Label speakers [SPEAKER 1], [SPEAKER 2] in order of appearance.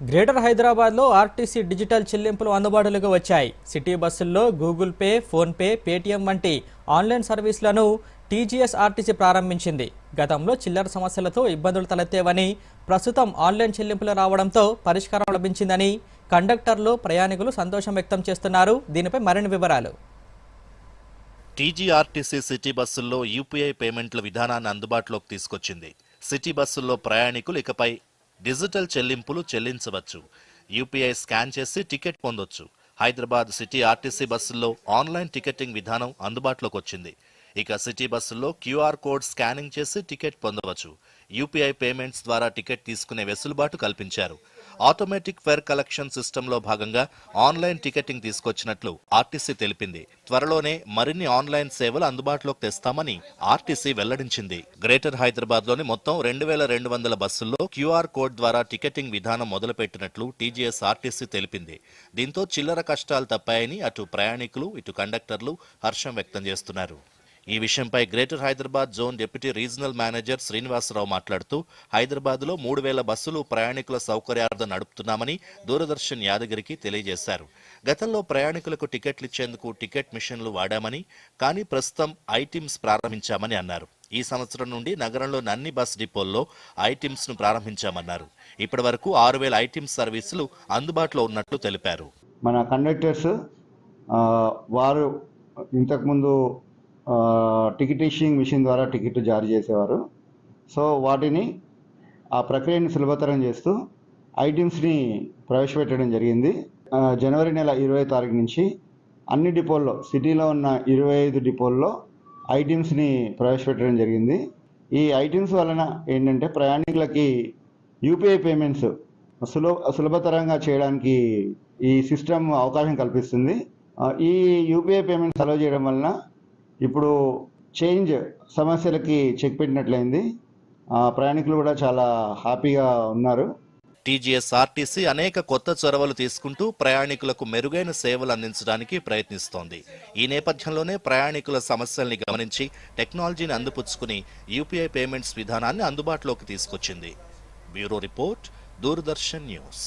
[SPEAKER 1] Greater హైదరాబాద్లో RTC digital చెల్లింపులు అందుబాటులోకి వచ్చాయి. సిటీ బస్సుల్లో గూగుల్ పే ఫోన్పే పేటీఎం వంటి ఆన్లైన్ సర్వీసులను టీజీఎస్ ఆర్టీసీ ప్రారంభించింది. గతంలో చిల్లర సమస్యలతో ఇబ్బందులు తలెత్తేవని ప్రస్తుతం ఆన్లైన్ చెల్లింపులు రావడంతో పరిష్కారం లభించిందని కండక్టర్లు ప్రయాణికులు సంతోషం వ్యక్తం చేస్తున్నారు. దీనిపై మరిన్ని వివరాలు.
[SPEAKER 2] టీజీఆర్టీసీ సిటీ బస్సుల్లో యూపీఐ పేమెంట్ల విధానాన్ని అందుబాటులోకి తీసుకొచ్చింది. సిటీ బస్సుల్లో ప్రయాణికులు ఇకపై డిజిటల్ చెల్లింపులు చెల్లించవచ్చు. యూపీఐ స్కాన్ చేసి టికెట్ పొందొచ్చు. హైదరాబాద్ సిటీ ఆర్టీసీ బస్సుల్లో ఆన్లైన్ టికెటింగ్ విధానం అందుబాటులోకి వచ్చింది ఇక సిటీ బస్సుల్లో క్యూఆర్ కోడ్ స్కానింగ్ చేసి టికెట్ పొందవచ్చు. యూపీఐ పేమెంట్స్ ద్వారా టికెట్ తీసుకునే వెసులుబాటు కల్పించారు. ఆటోమేటిక్ ఫేర్ కలెక్షన్ సిస్టంలో భాగంగా ఆన్లైన్ టికెటింగ్ తీసుకొచ్చినట్లు ఆర్టీసీ తెలిపింది. త్వరలోనే మరిన్ని ఆన్లైన్ సేవలు అందుబాటులోకి తెస్తామని ఆర్టీసీ వెల్లడించింది. గ్రేటర్ హైదరాబాద్లోని మొత్తం రెండు వేల రెండు వందల బస్సుల్లో క్యూఆర్ కోడ్ ద్వారా టికెటింగ్ విధానం మొదలుపెట్టినట్లు టీజీఎస్ ఆర్టీసీ తెలిపింది. దీంతో చిల్లర కష్టాలు తప్పాయని అటు ప్రయాణికులు ఇటు కండక్టర్లు హర్షం వ్యక్తం చేస్తున్నారు. ఈ విషయంపై Greater Hyderabad zone deputy regional manager Srinivasarao మాట్లాడుతూ హైదరాబాద్లో మూడు వేల బస్సులు ప్రయాణికుల సౌకర్యార్థం నడుపుతున్నామని దూరదర్శన్ యాదగిరికి తెలియజేశారు. గతంలో ప్రయాణికులకు టికెట్లు ఇచ్చేందుకు టికెట్ మిషన్లు వాడామని కానీ ప్రస్తుతం ఐటీమ్స్ ప్రారంభించామని అన్నారు. ఈ సంవత్సరం నుండి నగరంలోని అన్ని బస్ డిపోల్లో ఐటిమ్స్ను ప్రారంభించామన్నారు. ఇప్పటి వరకు ఆరు వేల ఐటిమ్స్ సర్వీసులు అందుబాటులో ఉన్నట్లు తెలిపారు.
[SPEAKER 3] మన కండక్టర్స్ వారు ఇంతకుముందు టికెట్ ఇష్యూయింగ్ మిషన్ ద్వారా టికెట్ జారీ చేసేవారు. సో వాటిని ఆ ప్రక్రియని సులభతరం చేస్తూ ఐటమ్స్ని ప్రవేశపెట్టడం జరిగింది. జనవరి నెల ఇరవై తారీఖు నుంచి అన్ని డిపోల్లో సిటీలో ఉన్న ఇరవై ఐదు డిపోల్లో ఐటమ్స్ని ప్రవేశపెట్టడం జరిగింది. ఈ ఐటమ్స్ వలన ఏంటంటే ప్రయాణికులకి యూపీఐ పేమెంట్స్ సులభ సులభతరంగా చేయడానికి ఈ సిస్టమ్ అవకాశం కల్పిస్తుంది. ఈ యూపీఐ పేమెంట్స్ అలౌ చేయడం వలన ఇప్పుడు చేంజ్ సమస్యలకి చెక్ పెట్టినట్లయింది. ప్రయాణికులు కూడా చాలా హ్యాపీగా ఉన్నారు.
[SPEAKER 2] టీజీఎస్ ఆర్టీసీ అనేక కొత్త చొరవలు తీసుకుంటూ ప్రయాణికులకు మెరుగైన సేవలు అందించడానికి ప్రయత్నిస్తోంది. ఈ నేపథ్యంలోనే ప్రయాణికుల సమస్యల్ని గమనించి టెక్నాలజీని అందిపుచ్చుకుని యూపీఐ పేమెంట్స్ విధానాన్ని అందుబాటులోకి తీసుకొచ్చింది. Bureau report Doordarshan news.